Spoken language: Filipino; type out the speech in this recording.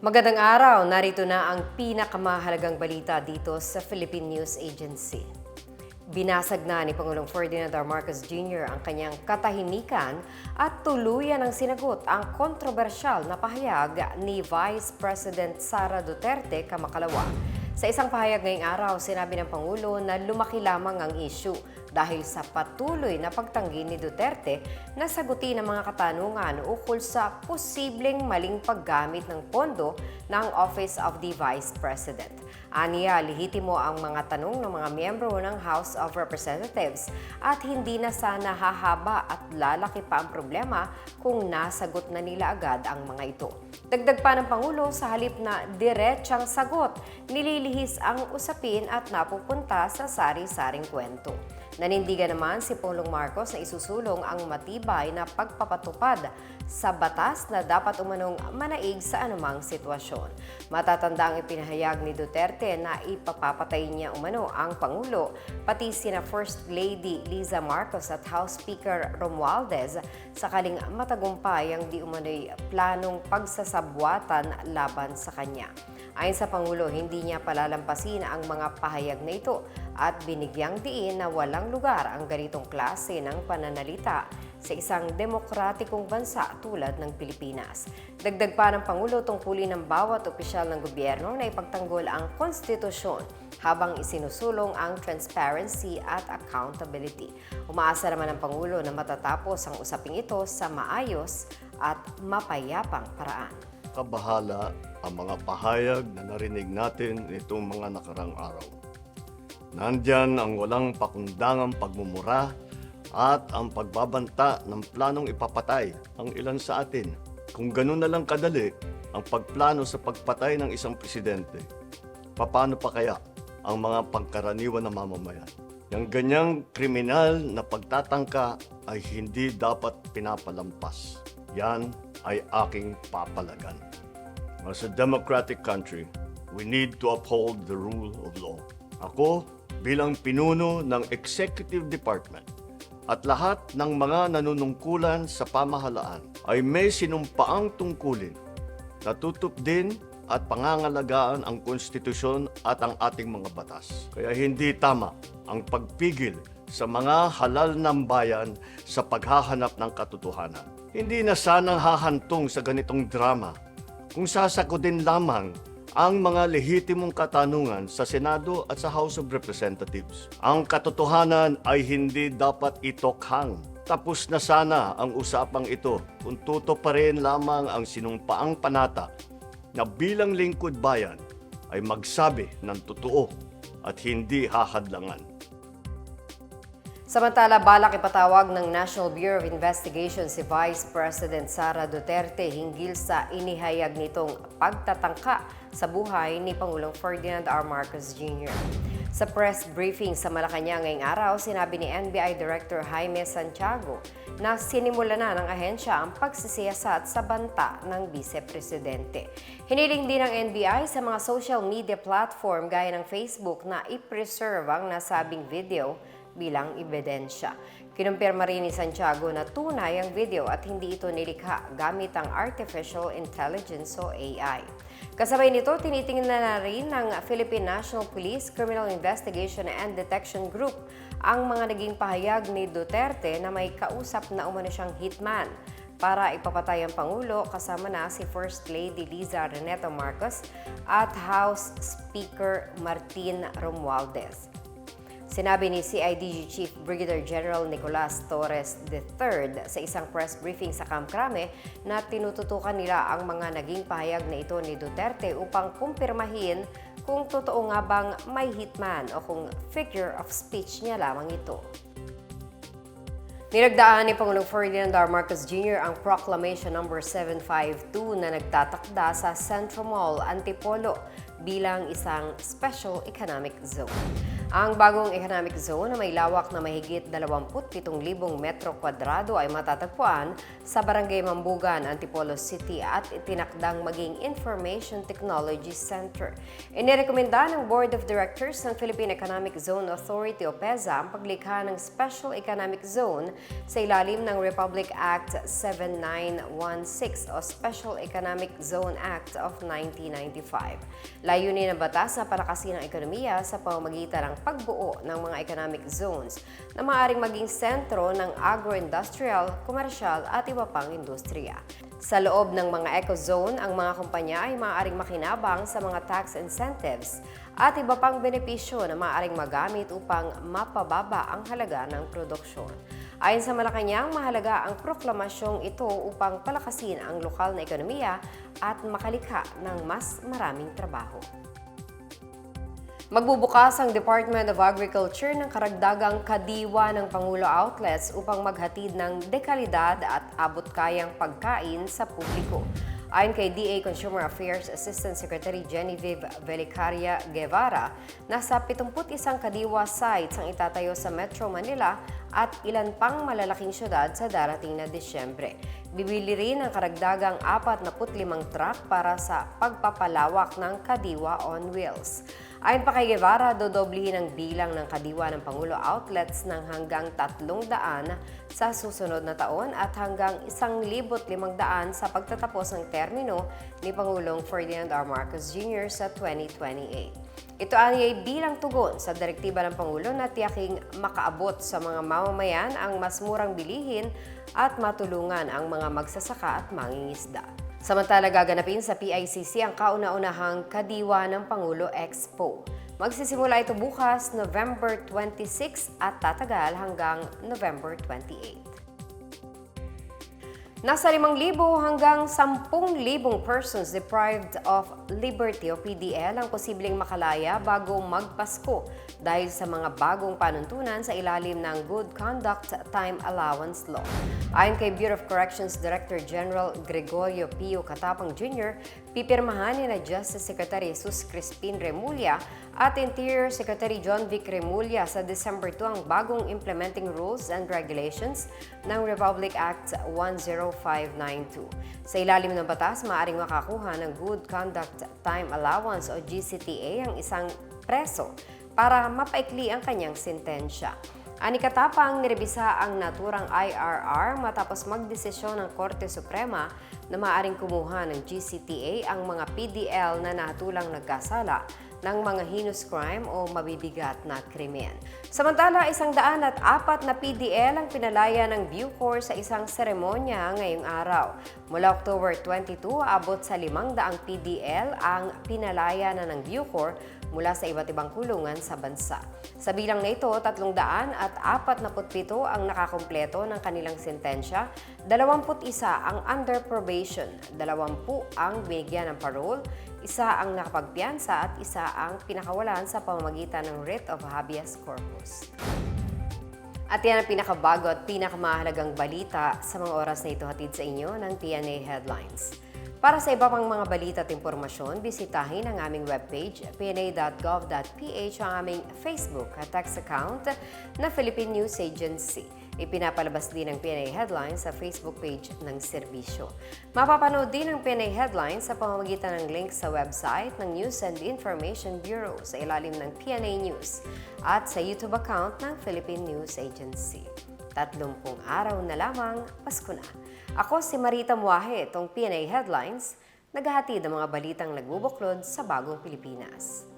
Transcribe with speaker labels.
Speaker 1: Magandang araw, narito na ang pinakamahalagang balita dito sa Philippine News Agency. Binasag na ni Pangulong Ferdinand R. Marcos Jr. ang kanyang katahimikan at tuluyan ang sinagot ang kontrobersyal na pahayag ni Vice President Sara Duterte kamakalawa. Sa isang pahayag ngayong araw, sinabi ng Pangulo na lumaki lamang ang issue dahil sa patuloy na pagtanggi ni Duterte na sagutin ang mga katanungan ukol sa posibleng maling paggamit ng pondo ng Office of the Vice President. Aniya, lihitimo ang mga tanong ng mga miyembro ng House of Representatives at hindi na sana hahaba at lalaki pa ang problema kung nasagot na nila agad ang mga ito. Dagdag pa ng Pangulo sa halip na diretsang sagot, nililihis ang usapin at napupunta sa sari-saring kwento. Nanindigan naman si Pangulong Marcos na isusulong ang matibay na pagpapatupad sa batas na dapat umanong manaig sa anumang sitwasyon. Matatanda ang ipinahayag ni Duterte na ipapapatay niya umano ang Pangulo, pati sina First Lady Liza Marcos at House Speaker Romualdez sakaling matagumpay ang di umano'y planong pagsasabwatan laban sa kanya. Ayon sa Pangulo, hindi niya palalampasin ang mga pahayag na ito at binigyang diin na walang lugar ang ganitong klase ng pananalita sa isang demokratikong bansa tulad ng Pilipinas. Dagdag pa ng Pangulo tungkulin ng bawat opisyal ng gobyerno na ipagtanggol ang konstitusyon habang isinusulong ang transparency at accountability. Umaasa naman ng Pangulo na matatapos ang usaping ito sa maayos at mapayapang paraan.
Speaker 2: kabahala ang mga pahayag na narinig natin nitong mga nakarang araw. Nandyan ang walang pakundangang pagmumura at ang pagbabanta ng planong ipapatay ang ilan sa atin. Kung ganun na lang kadali ang pagplano sa pagpatay ng isang presidente, paano pa kaya ang mga pangkaraniwan na mamamayan? Yang ganyang kriminal na pagtatangka ay hindi dapat pinapalampas. Yan ay aking papalagan. As a democratic country, we need to uphold the rule of law. Ako, bilang pinuno ng Executive Department at lahat ng mga nanunungkulan sa pamahalaan ay may sinumpaang tungkulin na tutup din at pangangalagaan ang konstitusyon at ang ating mga batas. Kaya hindi tama ang pagpigil sa mga halal ng bayan sa paghahanap ng katotohanan. Hindi na sanang hahantong sa ganitong drama kung sasakodin lamang ang mga lehitimong katanungan sa Senado at sa House of Representatives. Ang katotohanan ay hindi dapat itokhang. Tapos na sana ang usapang ito kung tuto pa rin lamang ang sinumpaang panata na bilang lingkod bayan ay magsabi ng totoo at hindi hahadlangan.
Speaker 1: Samantala, balak ipatawag ng National Bureau of Investigation si Vice President Sara Duterte hinggil sa inihayag nitong pagtatangka sa buhay ni Pangulong Ferdinand R. Marcos Jr. Sa press briefing sa Malacanang ngayong araw, sinabi ni NBI Director Jaime Santiago na sinimula na ng ahensya ang pagsisiyasat sa banta ng Vice Presidente. Hiniling din ng NBI sa mga social media platform gaya ng Facebook na i-preserve ang nasabing video bilang ebidensya. Kinumpirma rin ni Santiago na tunay ang video at hindi ito nilikha gamit ang Artificial Intelligence o AI. Kasabay nito, tinitingnan na rin ng Philippine National Police Criminal Investigation and Detection Group ang mga naging pahayag ni Duterte na may kausap na umano siyang hitman para ipapatay ang Pangulo kasama na si First Lady Liza Reneto Marcos at House Speaker Martin Romualdez. Sinabi ni CIDG Chief Brigadier General Nicolas Torres III sa isang press briefing sa Camp Crame na tinututukan nila ang mga naging pahayag na ito ni Duterte upang kumpirmahin kung totoo nga bang may hitman o kung figure of speech niya lamang ito. Nilagdaan ni Pangulong Ferdinand R. Marcos Jr. ang Proclamation No. 752 na nagtatakda sa Central Mall, Antipolo bilang isang Special Economic Zone. Ang bagong economic zone na may lawak na mahigit 27,000 metro kwadrado ay matatagpuan sa Barangay Mambugan, Antipolo City at itinakdang maging Information Technology Center. Inirekomenda ng Board of Directors ng Philippine Economic Zone Authority o PEZA ang paglikha ng Special Economic Zone sa ilalim ng Republic Act 7916 o Special Economic Zone Act of 1995. Layunin ng batas na palakasin ang ekonomiya sa pamamagitan ng pagbuo ng mga economic zones na maaaring maging sentro ng agro-industrial, komersyal at iba pang industriya. Sa loob ng mga eco-zone, ang mga kumpanya ay maaaring makinabang sa mga tax incentives at iba pang benepisyo na maaaring magamit upang mapababa ang halaga ng produksyon. Ayon sa Malacanang, mahalaga ang proklamasyong ito upang palakasin ang lokal na ekonomiya at makalikha ng mas maraming trabaho. Magbubukas ang Department of Agriculture ng karagdagang kadiwa ng Pangulo Outlets upang maghatid ng dekalidad at abot-kayang pagkain sa publiko. Ayon kay DA Consumer Affairs Assistant Secretary Genevieve Velicaria Guevara, nasa 71 kadiwa sites ang itatayo sa Metro Manila at ilan pang malalaking syudad sa darating na Disyembre. Bibili rin ang karagdagang 45 truck para sa pagpapalawak ng kadiwa on wheels. Ayon pa kay Guevara, dodoblihin ang bilang ng kadiwa ng Pangulo outlets ng hanggang 300 sa susunod na taon at hanggang 1,500 sa pagtatapos ng termino ni Pangulong Ferdinand R. Marcos Jr. sa 2028. Ito ay bilang tugon sa direktiba ng Pangulo na tiyaking makaabot sa mga mamamayan ang mas murang bilihin at matulungan ang mga magsasaka at mangingisda. Samantala gaganapin sa PICC ang kauna-unahang Kadiwa ng Pangulo Expo. Magsisimula ito bukas, November 26 at tatagal hanggang November 28. Nasa 5,000 hanggang 10,000 persons deprived of liberty o PDL ang posibleng makalaya bago magpasko dahil sa mga bagong panuntunan sa ilalim ng Good Conduct Time Allowance Law. Ayon kay Bureau of Corrections Director General Gregorio Pio Katapang Jr., pipirmahan ni na Justice Secretary Jesus Crispin Remulla at Interior Secretary John Vic Remulla sa December 2 ang bagong Implementing Rules and Regulations ng Republic Act 10592. Sa ilalim ng batas, maaaring makakuha ng Good Conduct Time Allowance o GCTA ang isang preso para mapaikli ang kanyang sentensya. Ani katapang nirebisa ang naturang IRR matapos magdesisyon ng Korte Suprema na maaaring kumuha ng GCTA ang mga PDL na natulang nagkasala ng mga heinous crime o mabibigat na krimen. Samantala, isang daan at apat na PDL ang pinalaya ng Bucor sa isang seremonya ngayong araw. Mula October 22, abot sa limang daang PDL ang pinalaya na ng Bucor mula sa iba't ibang kulungan sa bansa. Sa bilang na ito, 300 at 47 ang nakakumpleto ng kanilang sentensya, 21 ang under probation, 20 ang binigyan ng parole, isa ang nakapagpiyansa at isa ang pinakawalan sa pamamagitan ng writ of habeas corpus. At yan ang pinakabago at pinakamahalagang balita sa mga oras na ito hatid sa inyo ng PNA Headlines. Para sa iba pang mga balita at impormasyon, bisitahin ang aming webpage, pna.gov.ph ang aming Facebook at text account na Philippine News Agency. Ipinapalabas din ang PNA Headlines sa Facebook page ng serbisyo. Mapapanood din ang PNA Headlines sa pamamagitan ng link sa website ng News and Information Bureau sa ilalim ng PNA News at sa YouTube account ng Philippine News Agency. Tatlumpung araw na lamang, Pasko na. Ako si Marita Muahe, itong PNA Headlines, naghahatid ng mga balitang nagbubuklod sa bagong Pilipinas.